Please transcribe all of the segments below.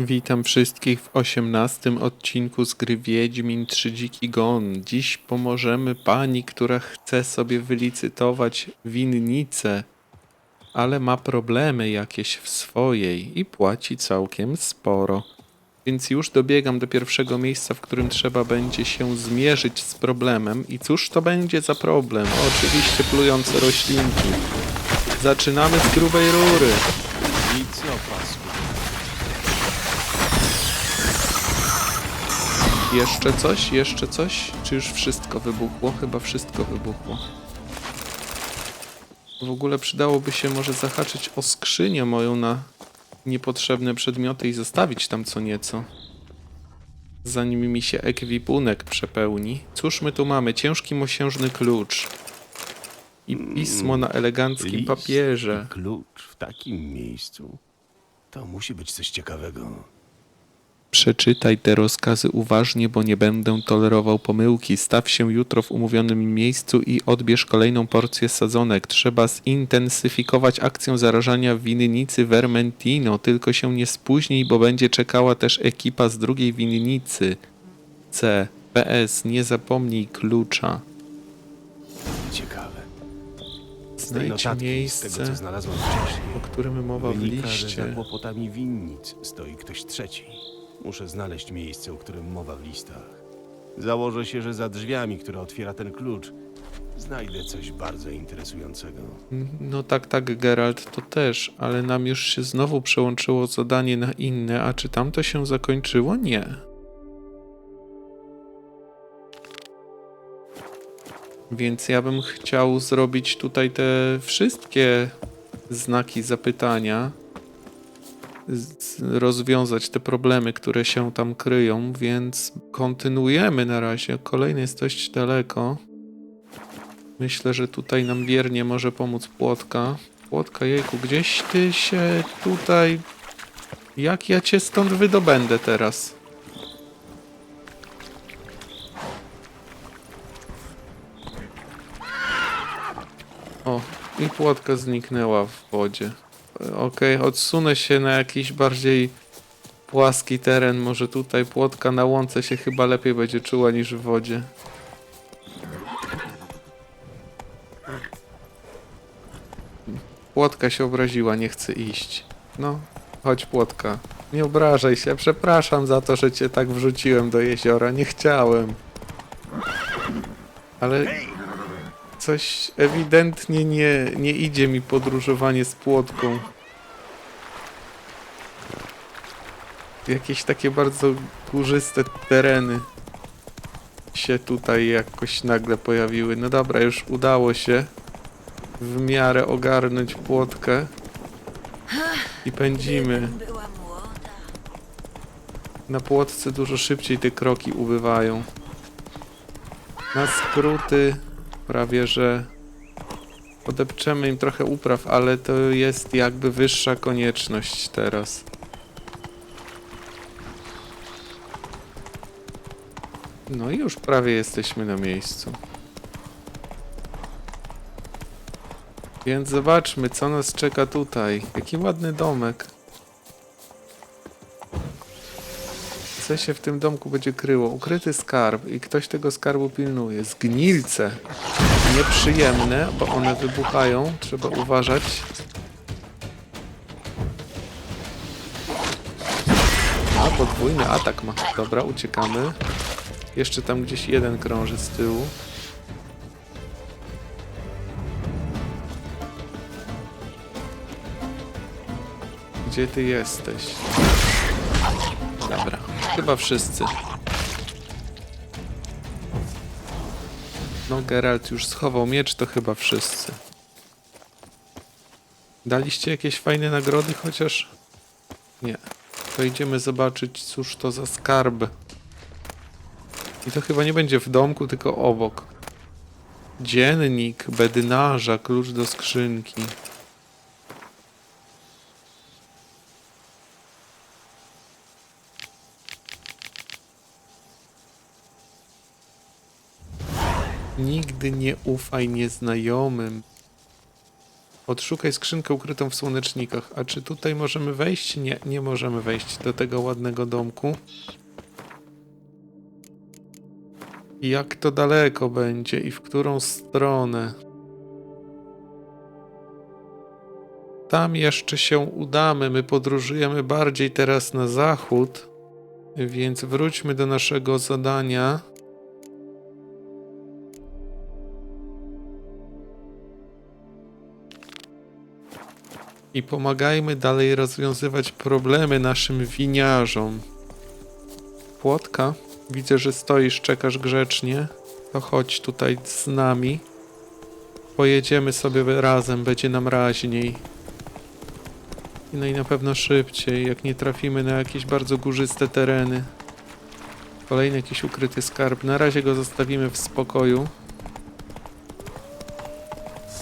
Witam wszystkich w osiemnastym odcinku z gry Wiedźmin 3 Dziki Gon. Dziś pomożemy pani, która chce sobie wylicytować winnicę, ale ma problemy jakieś w swojej i płaci całkiem sporo. Więc już dobiegam do pierwszego miejsca, w którym trzeba będzie się zmierzyć z problemem. I cóż to będzie za problem? Oczywiście plujące roślinki. Zaczynamy z grubej rury. Nic opasku. Jeszcze coś? Jeszcze coś? Czy już wszystko wybuchło? Chyba wszystko wybuchło. W ogóle przydałoby się może zahaczyć o skrzynię moją na niepotrzebne przedmioty i zostawić tam co nieco. Zanim mi się ekwipunek przepełni. Cóż my tu mamy? Ciężki mosiężny klucz. I pismo na eleganckim List papierze. i Klucz w takim miejscu. To musi być coś ciekawego. Przeczytaj te rozkazy uważnie, bo nie będę tolerował pomyłki. Staw się jutro w umówionym miejscu i odbierz kolejną porcję sadzonek. Trzeba zintensyfikować akcję zarażania winnicy Vermentino. Tylko się nie spóźnij, bo będzie czekała też ekipa z drugiej winnicy. C. PS. Nie zapomnij klucza. Ciekawe. Znajdź notatki, z miejsce, tego co wcześniej, o którym mowa w wynika, że za liście. kłopotami winnic stoi ktoś trzeci. Muszę znaleźć miejsce, o którym mowa w listach. Założę się, że za drzwiami, które otwiera ten klucz, znajdę coś bardzo interesującego. No tak, tak, Geralt, to też, ale nam już się znowu przełączyło zadanie na inne, a czy tamto się zakończyło? Nie. Więc ja bym chciał zrobić tutaj te wszystkie znaki zapytania, rozwiązać te problemy, które się tam kryją, więc kontynuujemy na razie. Kolejny jest dość daleko. Myślę, że tutaj nam wiernie może pomóc płotka. Płotka, jejku, gdzieś ty się tutaj... Jak ja cię stąd wydobędę teraz? O, i płotka zniknęła w wodzie. Okej, odsunę się na jakiś bardziej płaski teren. Może tutaj płotka na łące się chyba lepiej będzie czuła niż w wodzie. Płotka się obraziła, nie chce iść. No, chodź Płotka. Nie obrażaj się, przepraszam za to, że cię tak wrzuciłem do jeziora, nie chciałem. Ale coś ewidentnie nie, nie idzie mi podróżowanie z Płotką. Jakieś takie bardzo górzyste tereny się tutaj jakoś nagle pojawiły. No dobra, już udało się w miarę ogarnąć płotkę i pędzimy. Na płotce dużo szybciej te kroki ubywają. Na skróty prawie, że podepczemy im trochę upraw, ale to jest jakby wyższa konieczność teraz. No i już prawie jesteśmy na miejscu. Więc zobaczmy, co nas czeka tutaj. Jaki ładny domek. Co się w tym domku będzie kryło? Ukryty skarb i ktoś tego skarbu pilnuje. Zgnilce. Nieprzyjemne, bo one wybuchają. Trzeba uważać. A, podwójny atak ma. Dobra, uciekamy. Jeszcze tam gdzieś jeden krąży z tyłu. Gdzie ty jesteś? Dobra, chyba wszyscy. No, Geralt już schował miecz, to chyba wszyscy. Daliście jakieś fajne nagrody chociaż? Nie. To idziemy zobaczyć, cóż to za skarb. I to chyba nie będzie w domku, tylko obok. Dziennik bednarza, klucz do skrzynki. Nigdy nie ufaj nieznajomym. Odszukaj skrzynkę ukrytą w słonecznikach. A czy tutaj możemy wejść? Nie, nie możemy wejść do tego ładnego domku. Jak to daleko będzie i w którą stronę? Tam jeszcze się udamy. My podróżujemy bardziej teraz na zachód, więc wróćmy do naszego zadania. I pomagajmy dalej rozwiązywać problemy naszym winiarzom. Płotka, widzę, że stoisz, czekasz grzecznie. To chodź tutaj z nami. Pojedziemy sobie razem, będzie nam raźniej. No i na pewno szybciej, jak nie trafimy na jakieś bardzo górzyste tereny. Kolejny jakiś ukryty skarb. Na razie go zostawimy w spokoju.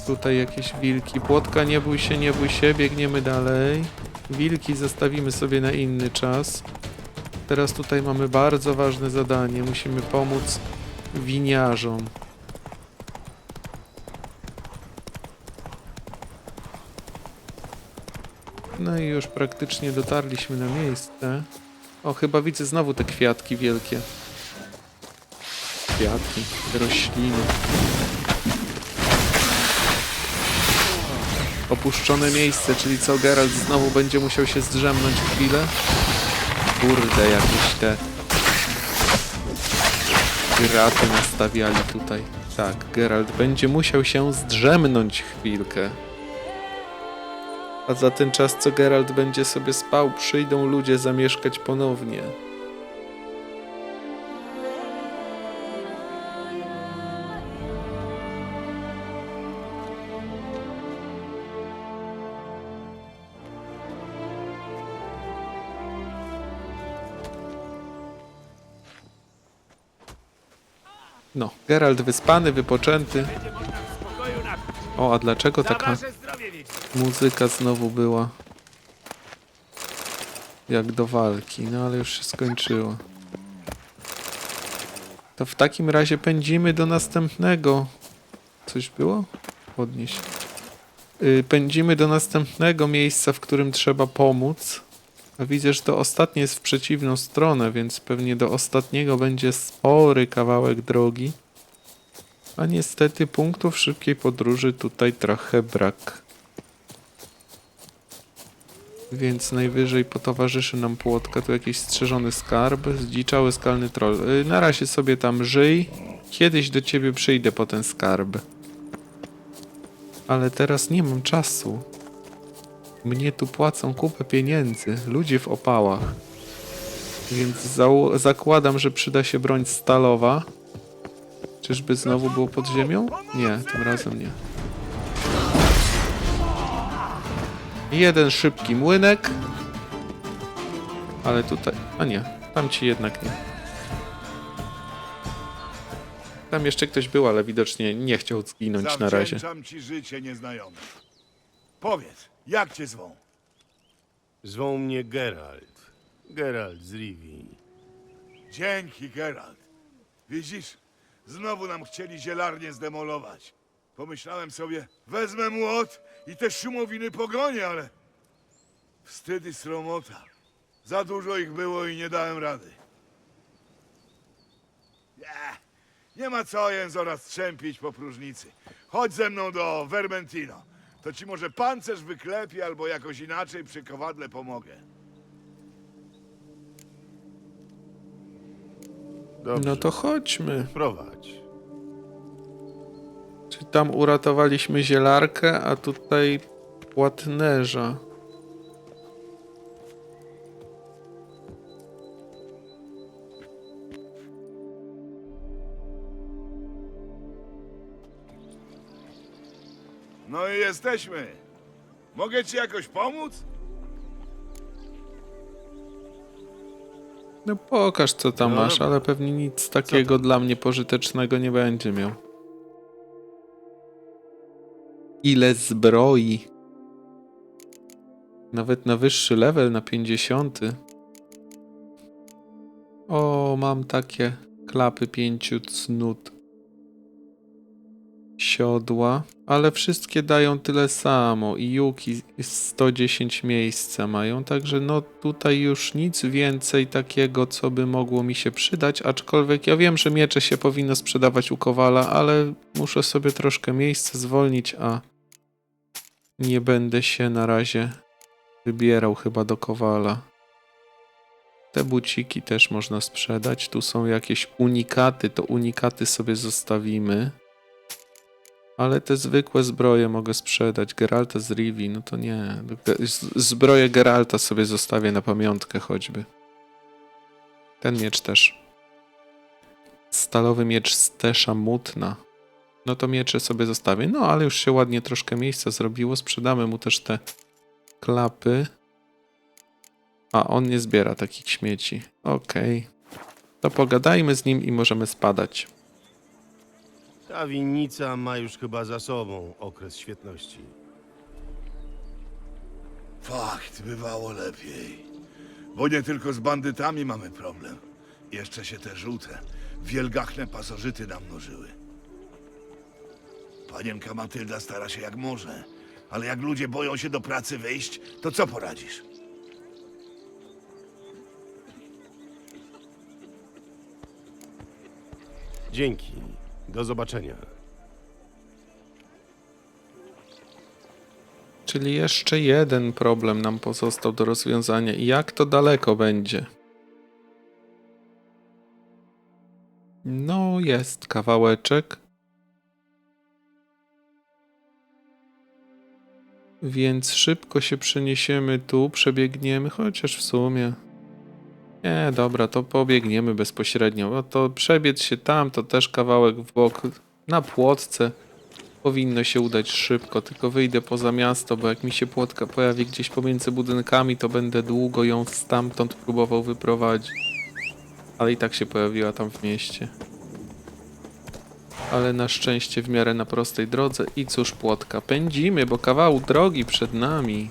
Tutaj jakieś wilki. Płotka, nie bój się, nie bój się, biegniemy dalej. Wilki zostawimy sobie na inny czas. Teraz tutaj mamy bardzo ważne zadanie. Musimy pomóc winiarzom. No i już praktycznie dotarliśmy na miejsce. O, chyba widzę znowu te kwiatki wielkie. Kwiatki, rośliny. Opuszczone miejsce, czyli co, Geralt znowu będzie musiał się zdrzemnąć chwilę? Kurde, jakieś te... Graty nastawiali tutaj. Tak, Geralt będzie musiał się zdrzemnąć chwilkę. A za ten czas, co Geralt będzie sobie spał, przyjdą ludzie zamieszkać ponownie. No, Geralt wyspany, wypoczęty. O, a dlaczego taka muzyka znowu była? Jak do walki, no ale już się skończyło. To w takim razie pędzimy do następnego. Coś było? Podnieś. Yy, pędzimy do następnego miejsca, w którym trzeba pomóc. A widzę, że to ostatnie jest w przeciwną stronę, więc pewnie do ostatniego będzie spory kawałek drogi. A niestety punktów szybkiej podróży tutaj trochę brak. Więc najwyżej potowarzyszy nam płotka, tu jakiś strzeżony skarb, zdziczały skalny troll. Yy, na razie sobie tam żyj. Kiedyś do ciebie przyjdę po ten skarb. Ale teraz nie mam czasu. Mnie tu płacą kupę pieniędzy, ludzie w opałach. Więc zakładam, że przyda się broń stalowa. Czyżby znowu było pod ziemią? Nie, tym razem nie. Jeden szybki młynek. Ale tutaj... A nie, tam ci jednak nie. Tam jeszcze ktoś był, ale widocznie nie chciał zginąć na razie. Ci życie nieznajomy. Powiedz, jak cię zwą? Zwą mnie Geralt. Geralt z Rivii. Dzięki, Geralt. Widzisz, znowu nam chcieli zielarnię zdemolować. Pomyślałem sobie, wezmę młot i te szumowiny pogonię, ale... Wstyd i sromota. Za dużo ich było i nie dałem rady. Nie, nie ma co jęzora strzępić po próżnicy. Chodź ze mną do Vermentino. To ci może pancerz wyklepie albo jakoś inaczej przy kowadle pomogę. Dobrze, No to chodźmy. prowadź. Czy tam uratowaliśmy zielarkę, a tutaj płatnerza. Jesteśmy. Mogę ci jakoś pomóc? No pokaż co tam No masz, dobra. ale pewnie nic takiego dla mnie pożytecznego nie będzie miał. Ile zbroi. Nawet na wyższy level, na 50. O, mam takie klapy pięciu cnót. Siodła, ale wszystkie dają tyle samo i Yuki 110 miejsca mają, także no tutaj już nic więcej takiego, co by mogło mi się przydać, aczkolwiek ja wiem, że miecze się powinno sprzedawać u Kowala, ale muszę sobie troszkę miejsca zwolnić, a nie będę się na razie wybierał chyba do Kowala. Te buciki też można sprzedać. Tu są jakieś unikaty, to unikaty sobie zostawimy. Ale te zwykłe zbroje mogę sprzedać. Geralta z Rivi, no to nie. Z- Zbroję Geralta sobie zostawię na pamiątkę choćby. Ten miecz też. Stalowy miecz Stesza Mutna. No to miecze sobie zostawię. No ale już się ładnie troszkę miejsca zrobiło. Sprzedamy mu też te klapy. A on nie zbiera takich śmieci. Okej. To pogadajmy z nim i możemy spadać. Ta winnica ma już chyba za sobą okres świetności. Fakt, bywało lepiej. Bo nie tylko z bandytami mamy problem. Jeszcze się te żółte, wielgachne pasożyty namnożyły. Panienka Matylda stara się jak może, ale jak ludzie boją się do pracy wyjść, to co poradzisz? Dzięki. Do zobaczenia. Czyli jeszcze jeden problem nam pozostał do rozwiązania. I jak to daleko będzie? No, jest kawałeczek. Więc szybko się przeniesiemy tu, przebiegniemy, chociaż w sumie. Nie, dobra, to pobiegniemy bezpośrednio. Bo to przebiec się tam, to też kawałek w bok na płotce. Powinno się udać szybko, tylko wyjdę poza miasto, bo jak mi się płotka pojawi gdzieś pomiędzy budynkami, to będę długo ją stamtąd próbował wyprowadzić. Ale i tak się pojawiła tam w mieście. Ale na szczęście w miarę na prostej drodze i cóż płotka, pędzimy, bo kawał drogi przed nami.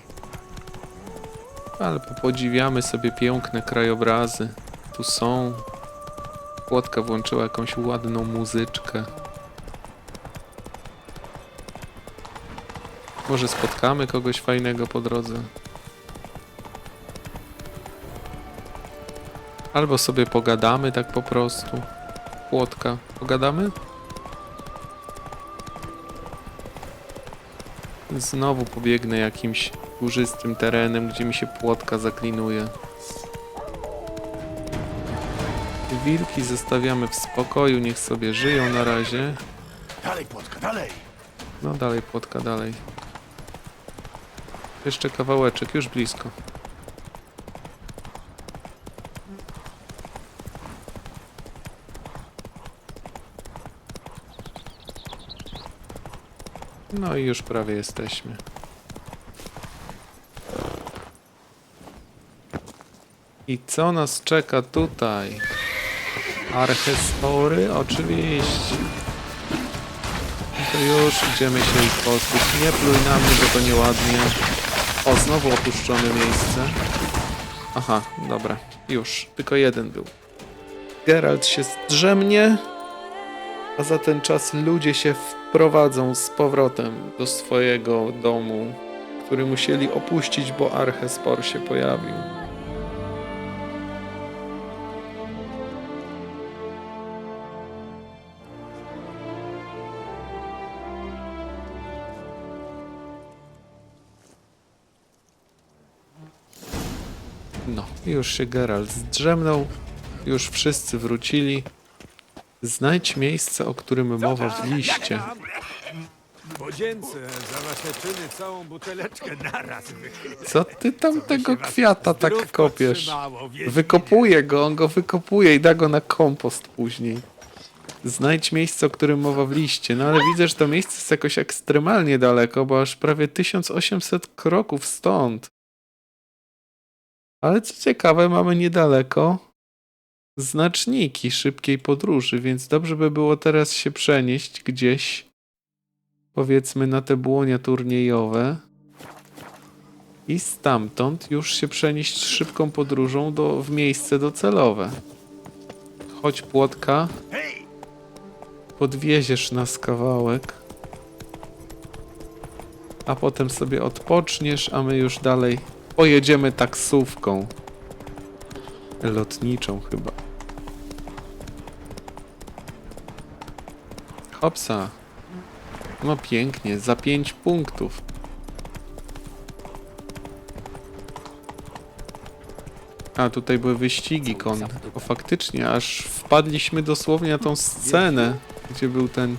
Ale popodziwiamy sobie piękne krajobrazy. Tu są. Płotka włączyła jakąś ładną muzyczkę. Może spotkamy kogoś fajnego po drodze. Albo sobie pogadamy tak po prostu. Płotka. Pogadamy? Znowu pobiegnę jakimś górzystym terenem, gdzie mi się płotka zaklinuje. Wilki zostawiamy w spokoju, niech sobie żyją na razie. Dalej, płotka, dalej! No dalej, płotka, dalej. Jeszcze kawałeczek, już blisko. No i już prawie jesteśmy. I co nas czeka tutaj? Archespory? Oczywiście. To już idziemy się ich pozbyć. Nie pluj na mnie, bo to nieładnie. O, znowu opuszczone miejsce. Aha, dobra. Już. Tylko jeden był. Geralt się zdrzemnie, a za ten czas ludzie się wprowadzą z powrotem do swojego domu, który musieli opuścić, bo Archespor się pojawił. No, już się Geralt zdrzemnął, już wszyscy wrócili. Znajdź miejsce, o którym mowa w liście. Młodzieńce, za wasze czyny całą buteleczkę naraz wychylił. Co ty tam tego kwiata tak kopiesz? Wykopuje go, on go wykopuje i da go na kompost później. Znajdź miejsce, o którym mowa w liście. No ale widzę, że to miejsce jest jakoś ekstremalnie daleko, bo aż prawie 1800 kroków stąd. Ale co ciekawe, mamy niedaleko znaczniki szybkiej podróży, więc dobrze by było teraz się przenieść gdzieś, powiedzmy na te błonia turniejowe i stamtąd już się przenieść szybką podróżą do, w miejsce docelowe. Chodź płotka, podwieziesz nas kawałek. A potem sobie odpoczniesz, a my już dalej pojedziemy taksówką. Lotniczą chyba. Hopsa. No pięknie, za 5 punktów. A, tutaj były wyścigi konne. O, faktycznie, aż wpadliśmy dosłownie na tą scenę, gdzie był ten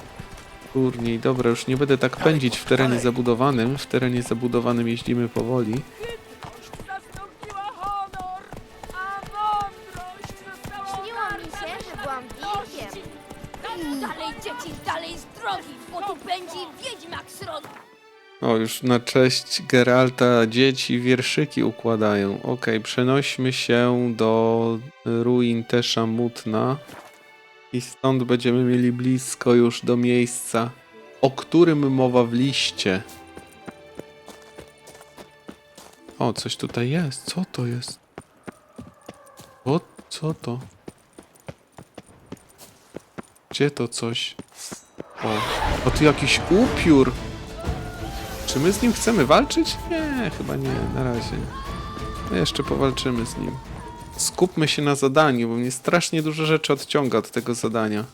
turniej. Dobra, już nie będę tak pędzić w terenie zabudowanym. W terenie zabudowanym jeździmy powoli. Dalej, dzieci, dalej z drogi, bo tu pędzi wiedźmak sroga. O, już na cześć Geralta dzieci wierszyki układają. Okej, przenośmy się do ruin Tesza Mutna i stąd będziemy mieli blisko już do miejsca, o którym mowa w liście. O, coś tutaj jest. Co to jest? O, co to? Gdzie to coś? O, o tu jakiś upiór! Czy my z nim chcemy walczyć? Nie, chyba nie, na razie. No jeszcze powalczymy z nim. Skupmy się na zadaniu, bo mnie strasznie dużo rzeczy odciąga od tego zadania.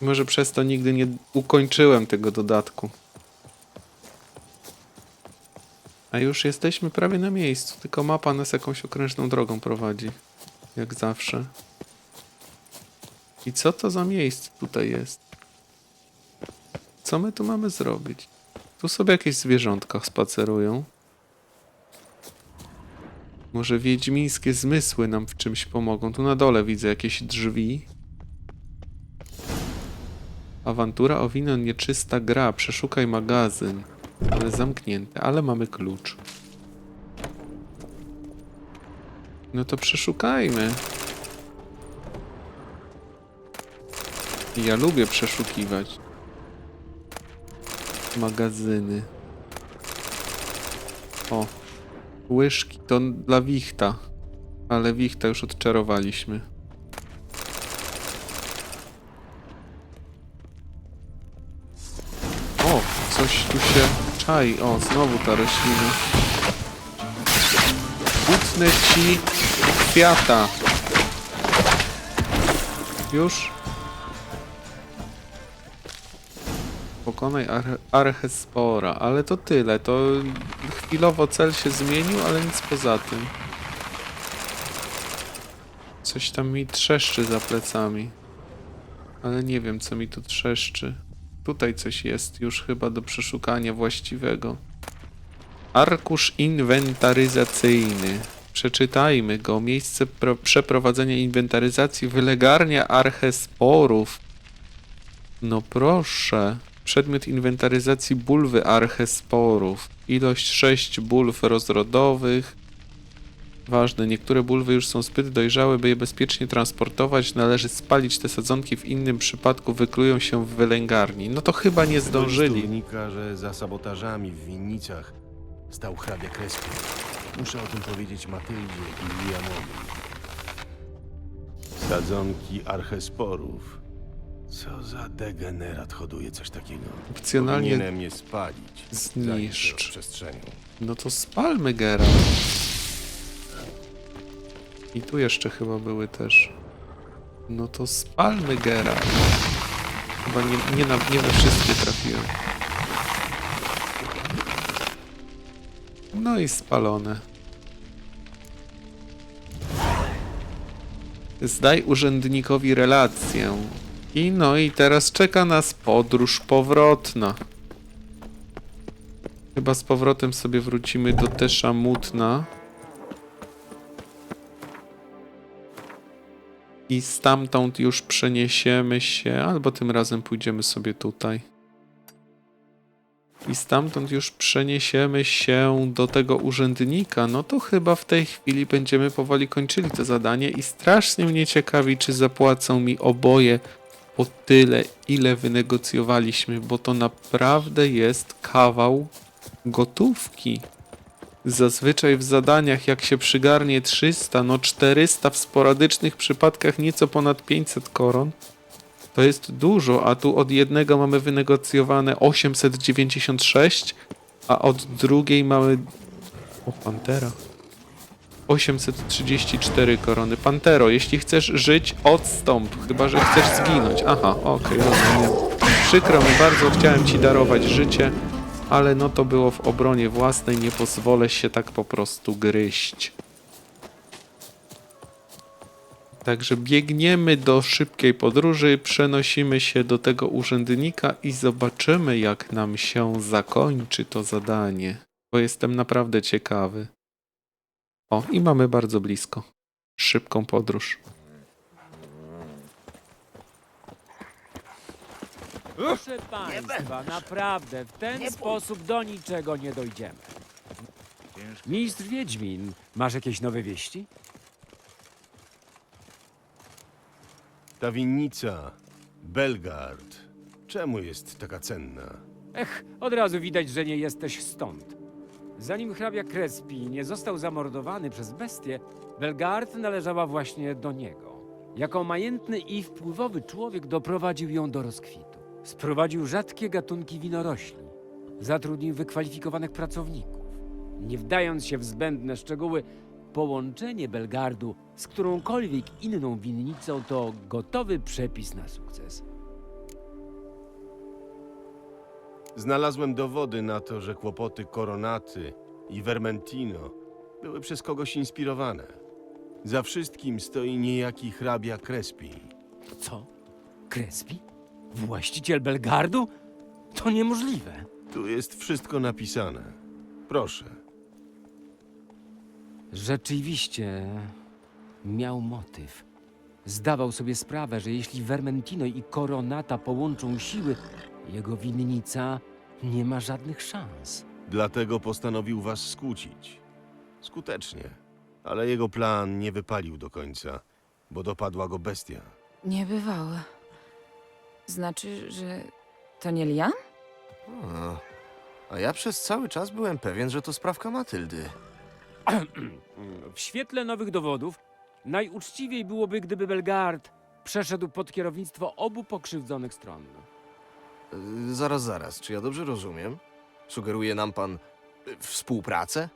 Może przez to nigdy nie ukończyłem tego dodatku. A już jesteśmy prawie na miejscu, tylko mapa nas jakąś okrężną drogą prowadzi. Jak zawsze. I co to za miejsce tutaj jest? Co my tu mamy zrobić? Tu sobie jakieś zwierzątka spacerują. Może wiedźmińskie zmysły nam w czymś pomogą. Tu na dole widzę jakieś drzwi. Awantura o wino nieczysta gra. Przeszukaj magazyn. Ale zamknięte, ale mamy klucz. No to przeszukajmy. Ja lubię przeszukiwać magazyny. O, łyżki to dla wichta, ale wichta już odczarowaliśmy. O, coś tu się czai. O, znowu ta roślina. Utnę ci kwiata. Już? Pokonaj Ar Archespora, ale to tyle. To chwilowo cel się zmienił, ale nic poza tym. Coś tam mi trzeszczy za plecami. Ale nie wiem, co mi tu trzeszczy. Tutaj coś jest już chyba do przeszukania właściwego. Arkusz inwentaryzacyjny. Przeczytajmy go. Miejsce pro- przeprowadzenia inwentaryzacji wylegarnia archesporów. No proszę. Przedmiot inwentaryzacji bulwy archesporów. Ilość 6 bulw rozrodowych. Ważne, niektóre bulwy już są zbyt dojrzałe, by je bezpiecznie transportować. Należy spalić te sadzonki, w innym przypadku wyklują się w wylęgarni. No to chyba nie zdążyli. wynika, że za sabotażami w winnicach stał hrabia Krespian. Muszę o tym powiedzieć Matyldzie i Liamowi. Sadzonki archesporów. Co za degenerat hoduje coś takiego? Opcjonalnie Powinienem je spalić. się zniszcz. No to spalmy Geralt. I tu jeszcze chyba były też. No to spalmy Geralt. Chyba nie, nie, na, nie we wszystkie trafiłem. No i spalone. Zdaj urzędnikowi relację. I no i teraz czeka nas podróż powrotna. Chyba z powrotem sobie wrócimy do Tesza Mutna. I stamtąd już przeniesiemy się, albo tym razem pójdziemy sobie tutaj. I stamtąd już przeniesiemy się do tego urzędnika. No to chyba w tej chwili będziemy powoli kończyli to zadanie i strasznie mnie ciekawi, czy zapłacą mi oboje po tyle, ile wynegocjowaliśmy, bo to naprawdę jest kawał gotówki. Zazwyczaj w zadaniach, jak się przygarnie 300, no 400 w sporadycznych przypadkach nieco ponad 500 koron, to jest dużo, a tu od jednego mamy wynegocjowane 896, a od drugiej mamy... O, Pantera. 834 korony. Pantero, jeśli chcesz żyć, odstąp, chyba że chcesz zginąć. Aha, okej, rozumiem. Przykro mi bardzo, chciałem ci darować życie, ale no to było w obronie własnej, nie pozwolę się tak po prostu gryźć. Także biegniemy do szybkiej podróży, przenosimy się do tego urzędnika i zobaczymy, jak nam się zakończy to zadanie. Bo jestem naprawdę ciekawy. O, i mamy bardzo blisko. Szybką podróż. Proszę państwa, naprawdę, w ten sposób do niczego nie dojdziemy. Mistrz Wiedźmin, masz jakieś nowe wieści? Ta winnica, Belgard, czemu jest taka cenna? Ech, od razu widać, że nie jesteś stąd. Zanim hrabia Crespi nie został zamordowany przez bestię, Belgard należała właśnie do niego. Jako majętny i wpływowy człowiek doprowadził ją do rozkwitu. Sprowadził rzadkie gatunki winorośli. Zatrudnił wykwalifikowanych pracowników. Nie wdając się w zbędne szczegóły, połączenie Belgardu z którąkolwiek inną winnicą to gotowy przepis na sukces. Znalazłem dowody na to, że kłopoty Koronaty i Vermentino były przez kogoś inspirowane. Za wszystkim stoi niejaki hrabia Crespi. Co? Crespi? Właściciel Belgardu? To niemożliwe. Tu jest wszystko napisane. Proszę. Rzeczywiście miał motyw. Zdawał sobie sprawę, że jeśli Vermentino i Coronata połączą siły, jego winnica nie ma żadnych szans. Dlatego postanowił was skłócić. Skutecznie. Ale jego plan nie wypalił do końca, bo dopadła go bestia. Niebywałe. Znaczy, że to nie Lian? A, a ja przez cały czas byłem pewien, że to sprawka Matyldy. W świetle nowych dowodów najuczciwiej byłoby, gdyby Belgard przeszedł pod kierownictwo obu pokrzywdzonych stron. Y, Zaraz, zaraz, czy ja dobrze rozumiem? Sugeruje nam pan y, współpracę?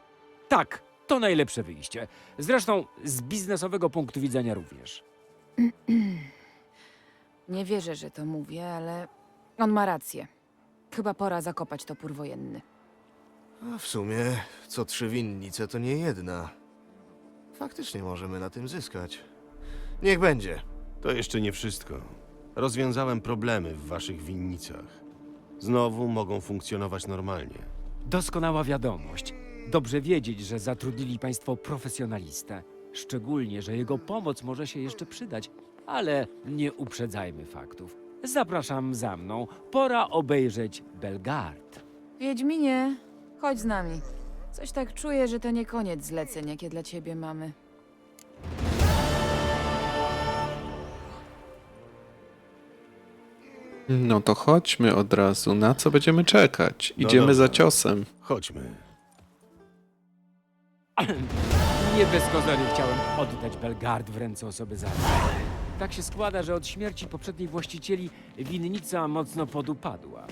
Tak, to najlepsze wyjście. Zresztą z biznesowego punktu widzenia również. Nie wierzę, że to mówię, ale on ma rację. Chyba pora zakopać topór wojenny. A w sumie, co trzy winnice to nie jedna. Faktycznie możemy na tym zyskać. Niech będzie. To jeszcze nie wszystko. Rozwiązałem problemy w waszych winnicach. Znowu mogą funkcjonować normalnie. Doskonała wiadomość. Dobrze wiedzieć, że zatrudnili Państwo profesjonalistę. Szczególnie, że jego pomoc może się jeszcze przydać, ale nie uprzedzajmy faktów. Zapraszam za mną. Pora obejrzeć Belgard. Wiedźminie, chodź z nami. Coś tak czuję, że to nie koniec zleceń, jakie dla ciebie mamy. No to chodźmy od razu. Na co będziemy czekać? No Idziemy za dobra. ciosem. Chodźmy. Nie bez kozery chciałem oddać Belgard w ręce osoby zaraznej. Tak się składa, że od śmierci poprzednich właścicieli winnica mocno podupadła.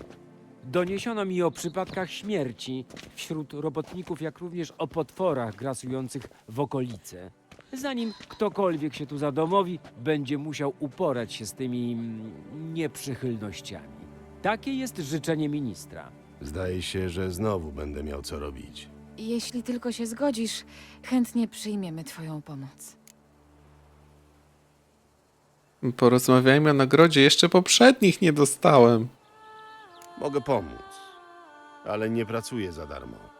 Doniesiono mi o przypadkach śmierci wśród robotników, jak również o potworach grasujących w okolice. Zanim ktokolwiek się tu zadomowi, będzie musiał uporać się z tymi mm, nieprzychylnościami. Takie jest życzenie ministra. Zdaje się, że znowu będę miał co robić. Jeśli tylko się zgodzisz, chętnie przyjmiemy twoją pomoc. Porozmawiajmy o nagrodzie. Jeszcze poprzednich nie dostałem. Mogę pomóc, ale nie pracuję za darmo.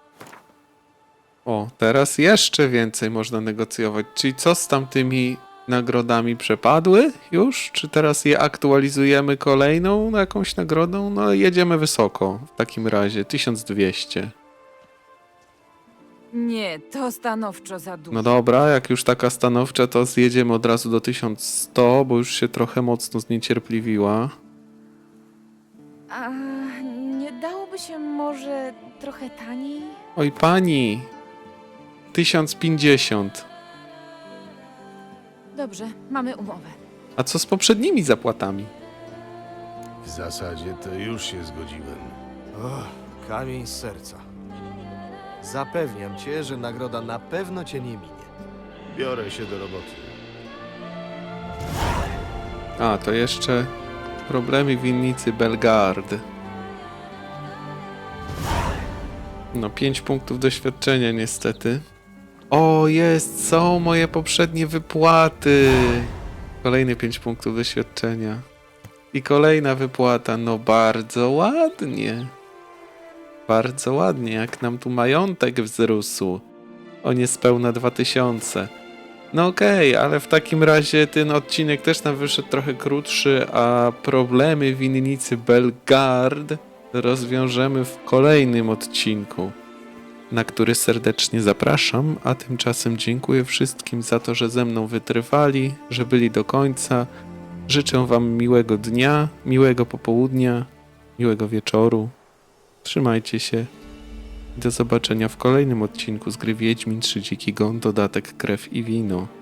O, teraz jeszcze więcej można negocjować. Czyli co z tamtymi nagrodami przepadły już? Czy teraz je aktualizujemy kolejną jakąś nagrodą? No jedziemy wysoko w takim razie. 1200. Nie, to stanowczo za dużo. No dobra, jak już taka stanowcza, to zjedziemy od razu do 1100, bo już się trochę mocno zniecierpliwiła. A nie dałoby się może trochę taniej? Oj pani, 1050. Dobrze, mamy umowę. A co z poprzednimi zapłatami? W zasadzie to już się zgodziłem. O, kamień z serca. Zapewniam cię, że nagroda na pewno cię nie minie. Biorę się do roboty. A, to jeszcze problemy winnicy Belgard. No, 5 punktów doświadczenia niestety. O, jest, są moje poprzednie wypłaty. Kolejne 5 punktów doświadczenia. I kolejna wypłata, no bardzo ładnie. Bardzo ładnie, jak nam tu majątek wzrósł. O niespełna 2000. No okej, ale w takim razie ten odcinek też nam wyszedł trochę krótszy, a problemy winnicy Belgard rozwiążemy w kolejnym odcinku, na który serdecznie zapraszam, a tymczasem dziękuję wszystkim za to, że ze mną wytrwali, że byli do końca. Życzę wam miłego dnia, miłego popołudnia, miłego wieczoru. Trzymajcie się. Do zobaczenia w kolejnym odcinku z gry Wiedźmin 3 Dziki Gon, dodatek Krew i Wino.